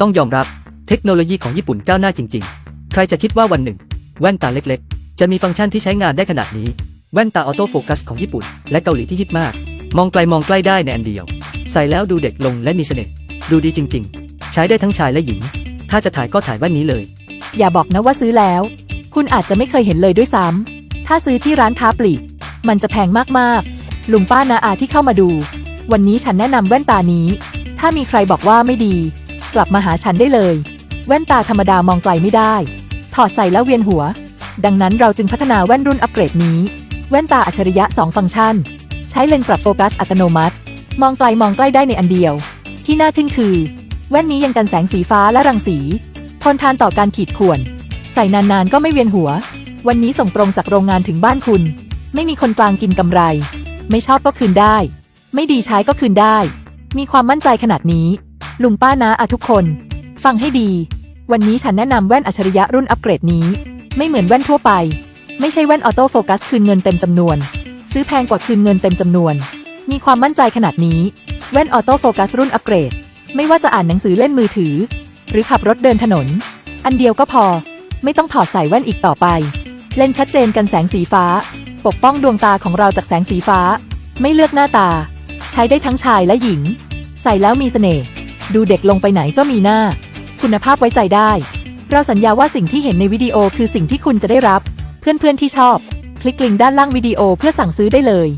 ต้องยอมรับเทคโนโลยีของญี่ปุ่นก้าวหน้าจริง ๆ ใครจะคิดว่าวันหนึ่ง แว่นตาเล็กๆ จะมีฟังก์ชันที่ใช้งานได้ขนาดนี้ แว่นตาออโต้โฟกัสของญี่ปุ่น และเกาหลีที่ฮิตมาก มองไกลมองใกล้ได้ในอันเดียว ใส่แล้วดูเด็กลงและมีเสน่ห์ดูดีจริง ๆ ใช้ได้ทั้งชายและหญิง ถ้าจะถ่ายก็ถ่ายแว่นนี้เลย อย่าบอกนะว่าซื้อแล้ว คุณอาจจะไม่เคยเห็นเลยด้วยซ้ำถ้าซื้อที่ร้านค้าปลีก มันจะแพงมากๆ ลุงป้านาอาที่เข้ามาดู วันนี้ฉันแนะนำแว่นตานี้ ถ้ามีใครบอกว่าไม่ดี กลับมาหาฉันได้เลย แว่นตาธรรมดามองไกลไม่ได้ ถอดใส่แล้วเวียนหัว ดังนั้นเราจึงพัฒนาแว่นรุ่นอัปเกรดนี้ แว่นตาอัจฉริยะ 2 ฟังก์ชัน ใช้เลนส์ปรับโฟกัสอัตโนมัติ มองไกลมองใกล้ได้ในอันเดียว ที่น่าทึ่งคือ แว่นนี้ยังกันแสงสีฟ้าและรังสี ทนทานต่อการขีดข่วน ใส่นานๆก็ไม่เวียนหัว วันนี้ส่งตรงจากโรงงานถึงบ้านคุณ ไม่มีคนกลางกินกำไร ไม่ชอบก็คืนได้ ไม่ดีใช้ก็คืนได้ มีความมั่นใจขนาดนี้ ลุงป้านาอาทุกคน ฟังให้ดี วันนี้ฉันแนะนำแว่นอัจฉริยะรุ่นอัปเกรดนี้ ไม่เหมือนแว่นทั่วไป ไม่ใช่แว่นออโต้โฟกัสคืนเงินเต็มจำนวน ซื้อแพงกว่าคืนเงินเต็มจำนวน มีความมั่นใจขนาดนี้ แว่นออโต้โฟกัสรุ่นอัปเกรด ไม่ว่าจะอ่านหนังสือเล่นมือถือ หรือขับรถเดินถนน อันเดียวก็พอ ไม่ต้องถอดใส่แว่นอีกต่อไป เลนส์ชัดเจนกันแสงสีฟ้า ปกป้องดวงตาของเราจากแสงสีฟ้า ไม่เลือกหน้าตา ใช้ได้ทั้งชายและหญิง ใส่แล้วมีเสน่ห์ ดูเด็กลงไปไหนก็มีหน้า คุณภาพไว้ใจได้ เราสัญญาว่าสิ่งที่เห็นในวิดีโอคือสิ่งที่คุณจะได้รับ เพื่อนๆที่ชอบ คลิกลิงก์ด้านล่างวิดีโอเพื่อสั่งซื้อได้เลย